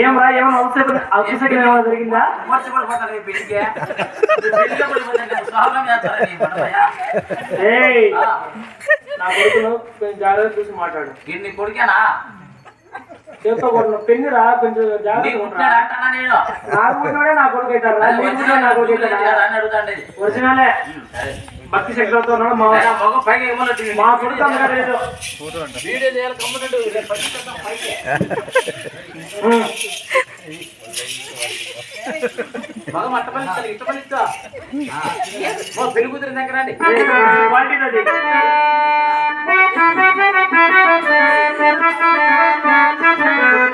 ఏం రా ఏమైనా అవసరం అవసరం ఏమైనా జరిగిందా? నీ కొడుకును జాగ్రత్త చూసి మాట్లాడు. ఈయన నీ కొడుకేనా? చేత్తో కొట్టిన పెన్నురా కొంచెం నీ కొడుకు అవుతారా నీ పుట్టినోడే నా కొడుకు లేదు అవుతారా కదా అని అడుగుతాండి ఒరిజినలే. సరే భక్తి శక్తులతో ఉన్నాడు మా కొడుకు. మగ పెళ్ళి కూతురు దగ్గర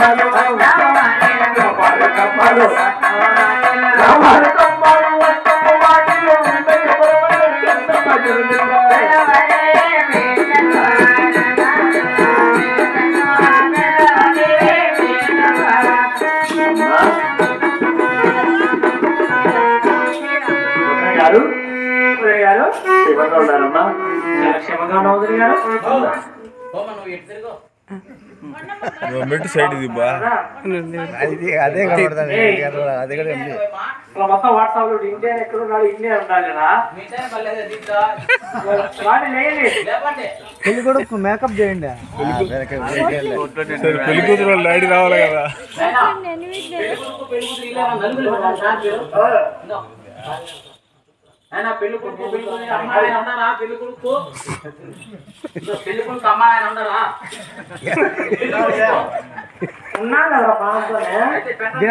కమ్మలు రవ్వలు కమ్మలు రవ్వలు కమ్మలు వాటిలు క్షేమంగా ఉన్నావు గారు మెట్టు సైడ్ ఇది బా. అది అదే కనబడుతుంది. ఏయ్. అది కూడా ఉంది. మొత్తం వాట్సాప్లో ఎక్కడ ఉన్నాడు? ఉండాలి పెళ్ళి కొడుకు మేకప్ చేయండి. పెళ్ళి కూతురు వాళ్ళ డాడీ రావాలి కదా. నాయనా, పెళ్ళి కొడుకు పెళ్ళి కూతురు ఉన్నారు. నాయనా, పెళ్ళి కొడుకు పెళ్ళి కూతురు అమ్మ ఆయన ఉన్నారా పెళ్ళి కొడుకు పెళ్ళి కొడుకు అమ్మ ఆయన ఉన్నారా కొడుకు. ఉన్నాను కదా అయితే పెట్టండి.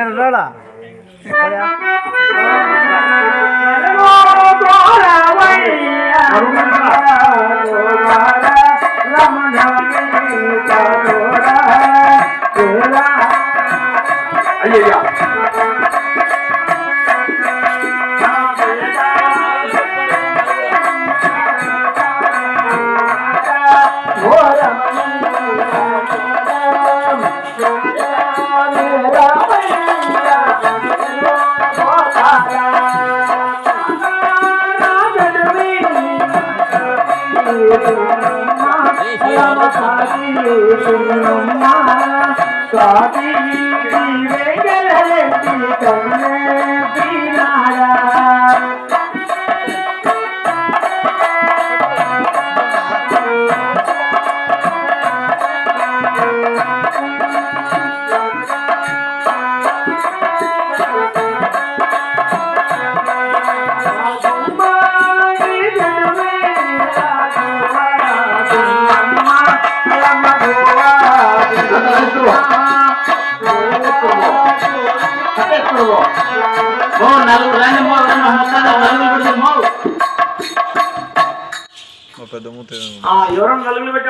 స్వామి వెంకటరెడ్డి ఓ నలుగురు రండి మో పెడితే మో ఎవరన్నా నలుగురు పెట్టి